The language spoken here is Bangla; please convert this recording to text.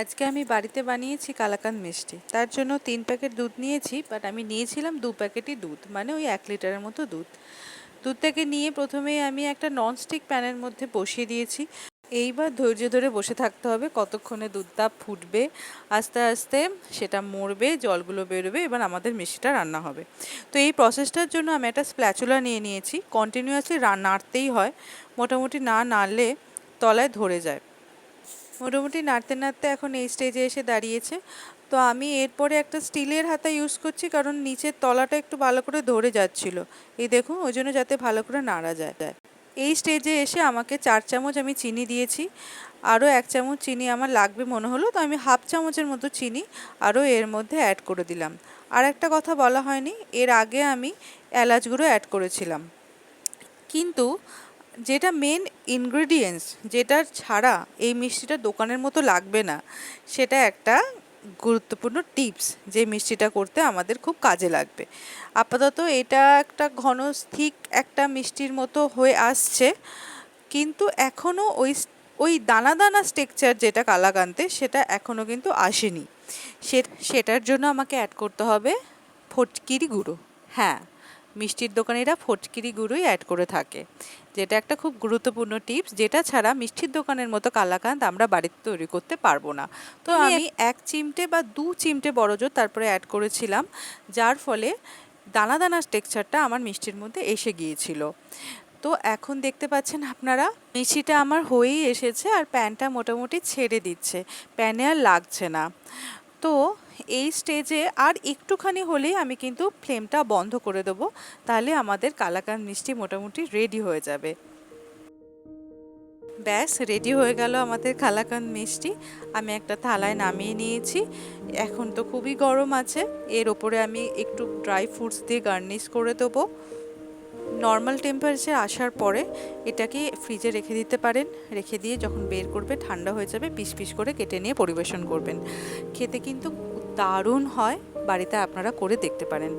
আজকে আমি বাড়িতে বানিয়েছি কালাকান মিষ্টি। তার জন্য তিন প্যাকেট দুধ নিয়েছি বাট আমি নিয়েছিলাম দু প্যাকেটই দুধ মানে ওই এক লিটারের মতো দুধ। দুধটাকে নিয়ে প্রথমে আমি একটা ননস্টিক প্যানের মধ্যে বসিয়ে দিয়েছি। এইবার ধৈর্য ধরে বসে থাকতে হবে, কতক্ষণে দুধটা ফুটবে, আস্তে আস্তে সেটা মরবে, জলগুলো বেরোবে, এবার আমাদের মিষ্টিটা রান্না হবে। তো এই প্রসেসটার জন্য আমি একটা স্প্ল্যাচুলা নিয়ে নিয়েছি কন্টিনিউয়াসলি নাড়তেই হয়, মোটামুটি না নাড়লে তলায় ধরে যায়। মোটামুটি নাড়তে নাড়তে এখন এই স্টেজে এসে দাঁড়িয়েছে। তো আমি এরপরে একটা স্টিলের হাতা ইউজ করছি কারণ নিচের তলাটা একটু ভালো করে ধরে যাচ্ছিল। এই দেখুন, ওই জন্য যাতে ভালো করে নাড়া যায়। এই স্টেজে এসে আমাকে চার চামচ আমি চিনি দিয়েছি। আরও এক চামচ চিনি আমার লাগবে মনে হলো, তো আমি হাফ চামচের মতো চিনি আরও এর মধ্যে অ্যাড করে দিলাম। আর একটা কথা বলা হয়নি, এর আগে আমি এলাচ গুঁড়ো অ্যাড করেছিলাম। কিন্তু যেটা মেন ইনগ্রেডিয়েন্টস যেটা ছাড়া এই মিষ্টিটা দোকানের মতো লাগবে না, সেটা একটা গুরুত্বপূর্ণ টিপস যে মিষ্টিটা করতে আমাদের খুব কাজে লাগবে। আপাতত এটা একটা ঘন স্থিক একটা মিষ্টির মতো হয়ে আসছে, কিন্তু এখনও ওই ওই দানা দানা স্টেকচার যেটা কালাকান্তে, সেটা এখনও কিন্তু আসেনি। সে, সেটার জন্য আমাকে অ্যাড করতে হবে ফটকিরি গুঁড়ো। হ্যাঁ। মিষ্টির দোকানিরা ফটকিরি গুঁড়োই অ্যাড করে থাকে। যেটা একটা খুব গুরুত্বপূর্ণ টিপস যেটা ছাড়া মিষ্টির দোকানের মতো কালাকান্দ আমরা বাড়িতে তৈরি করতে পারব না। তো আমি এক চিমটে বা দু চিমটে বড় জোর তারপরে অ্যাড করেছিলাম যার ফলে দানা দানা টেক্সচারটা আমার মিষ্টির মধ্যে এসে গিয়েছিল। তো এখন দেখতে পাচ্ছেন আপনারা মিষ্টিটা আমার হয়েই এসেছে আর প্যানটা মোটামুটি ছেড়ে দিচ্ছে। প্যানে আর লাগছে না। তো এই স্টেজে আর একটুখানি হলেই আমি কিন্তু ফ্লেমটা বন্ধ করে দেবো। তাহলে আমাদের কালাকান মিষ্টি মোটামুটি রেডি হয়ে যাবে। ব্যাস রেডি হয়ে গেল আমাদের কালাকান মিষ্টি। আমি একটা থালায় নামিয়ে নিয়েছি। এখন তো খুবই গরম আছে। এর ওপরে আমি একটু ড্রাই ফ্রুটস দিয়ে গার্নিশ করে দেবো। নর্মাল টেম্পারেচার আসার পরে এটাকে ফ্রিজে রেখে দিতে পারেন। রেখে দিয়ে যখন বের করবে, ঠান্ডা হয়ে যাবে পিস পিস করে কেটে নিয়ে পরিবেশন করবেন। খেতে কিন্তু দারুণ হয়, বাড়িতে আপনারা করে দেখতে পারেন।